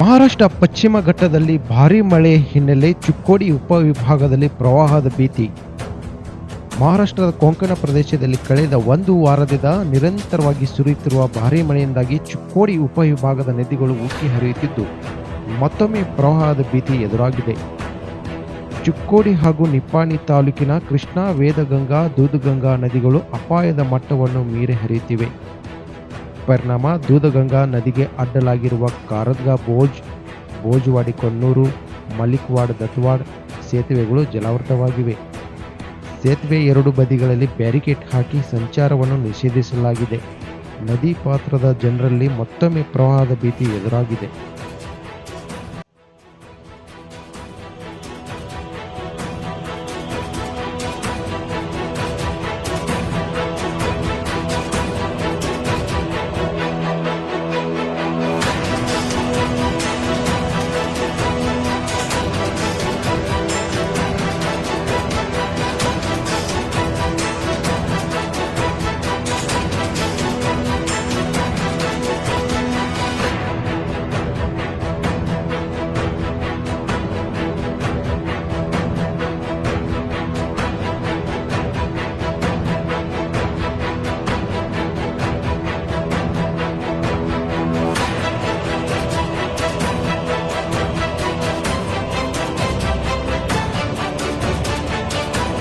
ಮಹಾರಾಷ್ಟ್ರ ಪಶ್ಚಿಮ ಘಟ್ಟದಲ್ಲಿ ಭಾರೀ ಮಳೆ ಹಿನ್ನೆಲೆ ಚಿಕ್ಕೋಡಿ ಉಪವಿಭಾಗದಲ್ಲಿ ಪ್ರವಾಹದ ಭೀತಿ. ಮಹಾರಾಷ್ಟ್ರದ ಕೊಂಕಣ ಪ್ರದೇಶದಲ್ಲಿ ಕಳೆದ ಒಂದು ವಾರದಿಂದ ನಿರಂತರವಾಗಿ ಸುರಿಯುತ್ತಿರುವ ಭಾರಿ ಮಳೆಯಿಂದಾಗಿ ಚಿಕ್ಕೋಡಿ ಉಪವಿಭಾಗದ ನದಿಗಳು ಉಕ್ಕಿ ಹರಿಯುತ್ತಿದ್ದು, ಮತ್ತೊಮ್ಮೆ ಪ್ರವಾಹದ ಭೀತಿ ಎದುರಾಗಿದೆ. ಚಿಕ್ಕೋಡಿ ಹಾಗೂ ನಿಪ್ಪಾಣಿ ತಾಲೂಕಿನ ಕೃಷ್ಣಾ, ವೇದಗಂಗಾ, ದೂದುಗಂಗಾ ನದಿಗಳು ಅಪಾಯದ ಮಟ್ಟವನ್ನು ಮೀರಿ ಹರಿಯುತ್ತಿವೆ. ಪರಿಣಾಮ ದೂದಗಂಗಾ ನದಿಗೆ ಅಡ್ಡಲಾಗಿರುವ ಕಾರದ್ಗಾ ಬೋಜ್ ಭೋಜವಾಡಿ ಕೊನ್ನೂರು ಮಲಿಕ್ವಾಡ್, ದತ್ವಾಡ್ ಸೇತುವೆಗಳು ಜಲಾವೃತವಾಗಿವೆ. ಸೇತುವೆ ಎರಡು ಬದಿಗಳಲ್ಲಿ ಬ್ಯಾರಿಕೇಡ್ ಹಾಕಿ ಸಂಚಾರವನ್ನು ನಿಷೇಧಿಸಲಾಗಿದೆ. ನದಿ ಪಾತ್ರದ ಜನರಲ್ಲಿ ಮತ್ತೊಮ್ಮೆ ಪ್ರವಾಹದ ಭೀತಿ ಎದುರಾಗಿದೆ.